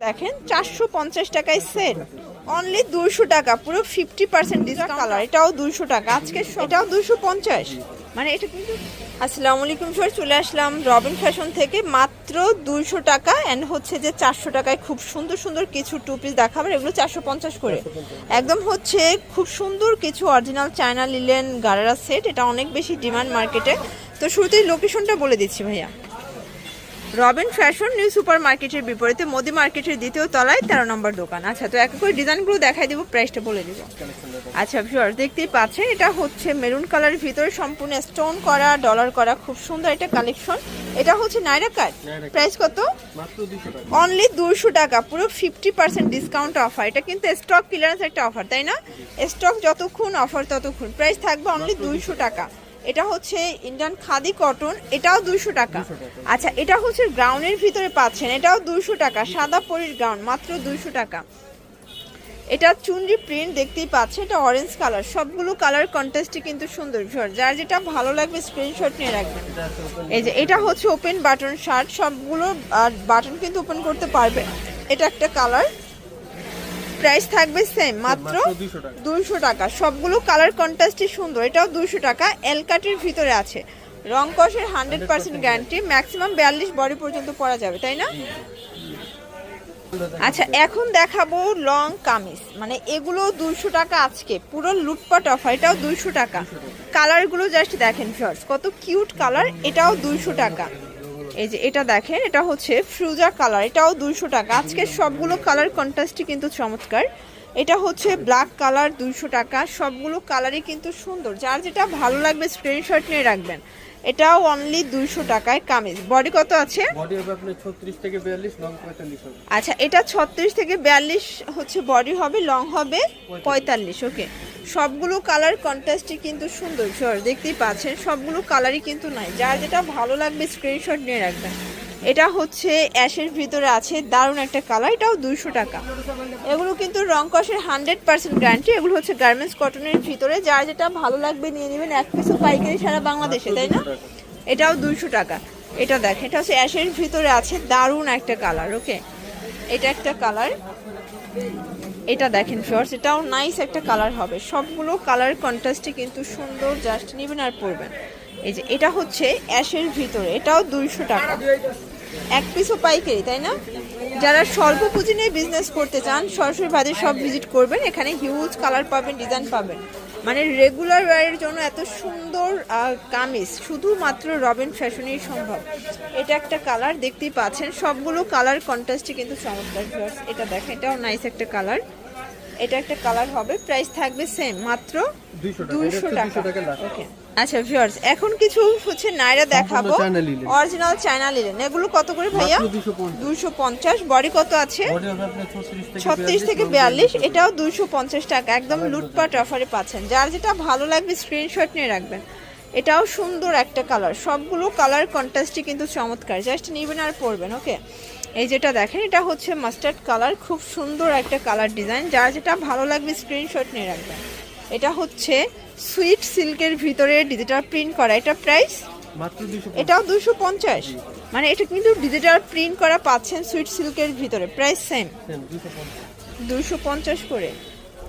দেখেন চারশো পঞ্চাশ টাকায় সেট অনলি দুশো টাকা পুরো ফিফটি পার্সেন্ট ডিসকাউন্ট কালার এটাও দুশো টাকা। আজকে এটাও দুশো পঞ্চাশ। মানে এটা কিন্তু আসসালামু আলাইকুম স্যার চলে আসলাম রবিন ফ্যাশন থেকে। মাত্র দুইশো টাকা অ্যান্ড হচ্ছে যে চারশো টাকায় খুব সুন্দর সুন্দর কিছু টু পিস দেখাবেন। এগুলো চারশো পঞ্চাশ করে। একদম হচ্ছে খুব সুন্দর কিছু original China linen gharara set এটা অনেক বেশি ডিমান্ড মার্কেটে তো শুরুতেই লোকেশনটা বলে দিচ্ছি ভাইয়া। রবিন ফ্যাশন নিউ সুপার মার্কেটের বিপরীতে মোদি মার্কেটের দ্বিতীয় তলায় তেরো নম্বর দোকান। আচ্ছা তো এক করে ডিজাইনগুলো দেখাই দিব প্রাইসটা বলে দিব। আচ্ছা ভিউয়ার দেখতেই পাচ্ছেন এটা হচ্ছে মেরুন কালারের ভিতরে সম্পূর্ণ স্টোন করা ডলার করা খুব সুন্দর একটা কালেকশন এটা হচ্ছে নাইরা কাট। প্রাইস কত? অনলি দুশো টাকা। পুরো ফিফটি পার্সেন্ট ডিসকাউন্ট অফার এটা কিন্তু স্টক ক্লিয়ারেন্স একটা অফার তাই না? স্টক যতক্ষণ অফার ততক্ষণ। প্রাইস থাকবে অনলি দুইশো টাকা। এটা হচ্ছে ইন্ডিয়ান খাদি কটন এটাও দুইশো টাকা। আচ্ছা এটা হচ্ছে গ্রাউন্ডের ভিতরে পাচ্ছেন এটাও দুইশো টাকা সাদা পরির গ্রাউন্ড মাত্র দুইশো টাকা। এটা চুনরি প্রিন্ট দেখতেই পাচ্ছেন এটা অরেঞ্জ কালার সবগুলো কালার কন্টেস্টই কিন্তু সুন্দর ভিউয়ার যার যেটা ভালো লাগবে স্ক্রিনশট নিয়ে রাখবেন। এই যে এটা হচ্ছে ওপেন বাটন শার্ট সবগুলো বাটন কিন্তু ওপেন করতে পারবে। এটা একটা কালার প্রাইস থাকবে সেম মাত্র দুইশো টাকা। সবগুলো কালার কন্ট্রাস্টই সুন্দর এটাও দুইশো টাকা। এল কাটের ভিতরে আছে। রং কষের হান্ড্রেড পার্সেন্ট গ্যারান্টি ম্যাক্সিমাম বিয়াল্লিশ বডি পর্যন্ত পরা যাবে তাই না? আচ্ছা এখন দেখাবো লং কামিজ। মানে এগুলো দুইশো টাকা আজকে পুরো লুটপাট অফার এটাও দুইশো টাকা। কালারগুলো জাস্ট দেখেন ফার্স্ট কত কিউট কালার এটাও দুইশো টাকা। এই যে এটা দেখেন এটা হচ্ছে ফ্রুজা কালার এটাও দুইশো টাকা। আজকে সবগুলো কালার কন্ট্রাস্টই কিন্তু চমৎকার। এটা হচ্ছে ব্ল্যাক কালার দুইশো টাকা। সবগুলো কালারই কিন্তু সুন্দর। যার যেটা ভালো লাগবে স্ক্রিনশট নিয়ে রাখবেন। এটাও অনলি দুইশো টাকায় কামিজ। বডি কত আছে? আচ্ছা এটা ছত্রিশ থেকে বিয়াল্লিশ হচ্ছে বডি হবে লং হবে পঁয়তাল্লিশ ওকে সবগুলো কালার কন্ট্রাস্টই কিন্তু সুন্দর। সর দেখতেই পাচ্ছেন, সবগুলো কালারই কিন্তু নাই। যার যেটা ভালো লাগবে স্ক্রিনশট নিয়ে রাখবেন। এটা হচ্ছে অ্যাশের ভিতরে আছে দারুণ একটা কালার, এটাও দুইশো টাকা। এগুলো কিন্তু রং কষের হান্ড্রেড পার্সেন্ট গ্যারান্টি এগুলো হচ্ছে গার্মেন্টস কটনের ভিতরে। যার যেটা ভালো লাগবে নিয়ে নেবেন, এক পিসও পাইকারি সারা বাংলাদেশে, তাই না? এটাও দুইশো টাকা। এটা দেখ এটা হচ্ছে অ্যাশের ভিতরে আছে দারুণ একটা কালার ওকে এটা একটা কালার এটা দেখেন ফিওর্স এটাও নাইস একটা কালার হবে। সবগুলো কালার কন্ট্রাস্টে কিন্তু সুন্দর জাস্ট নেবেন আর পরবেন। এই যে, এটা হচ্ছে অ্যাশের ভিতরে, এটাও দুইশো টাকা। এক পিসও পাইকারি, তাই না? যারা স্বল্প পুঁজি নিয়ে বিজনেস করতে চান, সরাসরি বাজার সব ভিজিট করবেন। এখানে হিউজ কালার পাবেন ডিজাইন পাবেন। মানে রেগুলার ওয়ারের জন্য এত সুন্দর কামিজ। শুধুমাত্র রবিন ফ্যাশনেই সম্ভব। এটা একটা কালার দেখতেই পাচ্ছেন। সবগুলো কালার কন্ট্রাস্টে কিন্তু চমৎকার। এটা দেখেন, এটাও নাইস একটা কালার এটা একটা কালার হবে প্রাইস থাকবে সেম মাত্র দুইশো টাকা। দুইশো ওকে আচ্ছা ভিউয়ার্স এখন কিছু হচ্ছে নাইরা দেখাবো। অরিজিনাল চায়না লিলেন এগুলো কত করে ভাইয়া? দুশো পঞ্চাশ। বডি কত আছে? বডি হবে আপনার ছত্রিশ থেকে ছত্রিশ থেকে বিয়াল্লিশ। এটাও দুইশো পঞ্চাশ টাকা। একদম লুটপাট অফারে পাচ্ছেন। যার যেটা ভালো লাগবে স্ক্রিনশট নিয়ে রাখবেন। এটাও সুন্দর একটা কালার সবগুলো কালার কন্ট্রাস্টই কিন্তু চমৎকার। জাস্ট নিবেন আর পরবেন ওকে এই যেটা দেখেন এটা হচ্ছে মাস্টার্ড কালার খুব সুন্দর একটা কালার ডিজাইন যার যেটা ভালো লাগবে স্ক্রিনশট নিয়ে রাখবেন। এটা হচ্ছে সুইট সিল্কের ভিতরে ডিজিটাল প্রিন্ট করা। এটা প্রাইস এটাও দুশো পঞ্চাশ। মানে এটা কিন্তু ডিজিটাল প্রিন্ট করা পাচ্ছেন সুইট সিল্কের ভিতরে। প্রাইস সেম দুশো পঞ্চাশ। করে।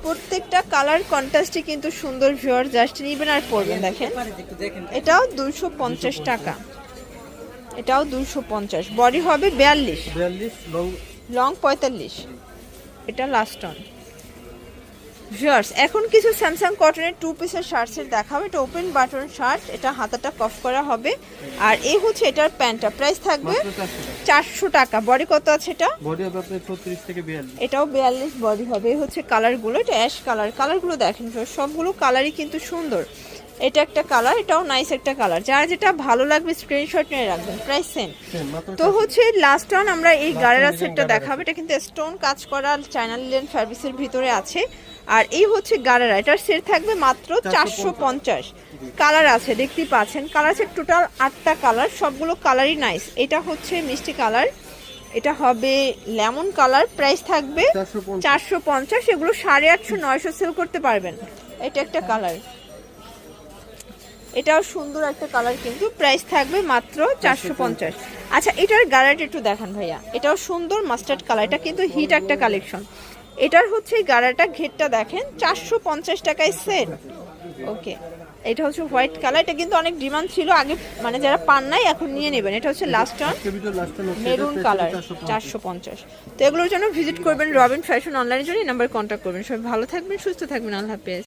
প্রত্যেকটা কালার কন্ট্রাস্টে কিন্তু সুন্দর ভিউয়ার জাস্ট নিবেন আর পড়বেন দেখেন। এটাও দুশো পঞ্চাশ টাকা। এটাও দুশো পঞ্চাশ। বডি হবে বিয়াল্লিশ। বিয়াল্লিশ লং পঁয়তাল্লিশ। এটা লাস্ট অন ভিউয়ার্স এখন কিছু স্যামসাং কটনের টু পিসের শার্টসের দেখাবো। এটা ওপেন বাটন শার্ট এটা হাতাটা কফ করা হবে। আর এই হচ্ছে এটার প্যান্টটা প্রাইস থাকবে চারশো টাকা। বডি কত আছে এটা? বডি হবে আপনার ছত্রিশ থেকে বিয়াল্লিশ। এটাও বিয়াল্লিশ বডি হবে। এই হচ্ছে কালারগুলো এটা অ্যাশ কালার কালারগুলো দেখেন সবগুলো কালারই কিন্তু সুন্দর। এটা একটা কালার এটাও নাইস একটা কালার যার যেটা ভালো লাগবে স্ক্রিনশট নিয়ে রাখবেন প্রাইস সেম তো হচ্ছে লাস্ট অন আমরা এই গারেরা সেটটা দেখাবো। এটা কিন্তু স্টোন কাজ করা চায়না লিলেন সার্ভিসের ভিতরে আছে। আর এই হচ্ছে গারেরা এটার সেট থাকবে মাত্র চারশো পঞ্চাশ। কালার আছে দেখতেই পাচ্ছেন। কালার আছে টোটাল আটটা কালার সবগুলো কালারই নাইস এটা হচ্ছে মিষ্টি কালার এটা হবে লেমন কালার প্রাইস থাকবে চারশো পঞ্চাশ। এগুলো সাড়ে আটশো নয়শো সেল করতে পারবেন। এটা একটা কালার এটাও সুন্দর একটা কালার কিন্তু প্রাইস থাকবে মাত্র চারশো পঞ্চাশ। আচ্ছা এটার গাড়াটা একটু দেখান ভাইয়া। এটাও সুন্দর মাস্টার্ড কালার এটা কিন্তু হিট একটা কালেকশন এটার হচ্ছে এই গাড়াটা ঘেরটা দেখেন চারশো পঞ্চাশ টাকায় সেট ওকে এটা হচ্ছে হোয়াইট কালার এটা কিন্তু অনেক ডিমান্ড ছিল আগে মানে যারা পান নাই এখন নিয়ে নেবেন। এটা হচ্ছে লাস্ট লাস্টে মেরুন কালার চারশো পঞ্চাশ। তো এগুলোর জন্য ভিজিট করবেন রবিন ফ্যাশন অনলাইনের জন্য নাম্বার কন্ট্যাক্ট করবেন। সবাই ভালো থাকবেন সুস্থ থাকবেন আল্লাহ হাফেজ।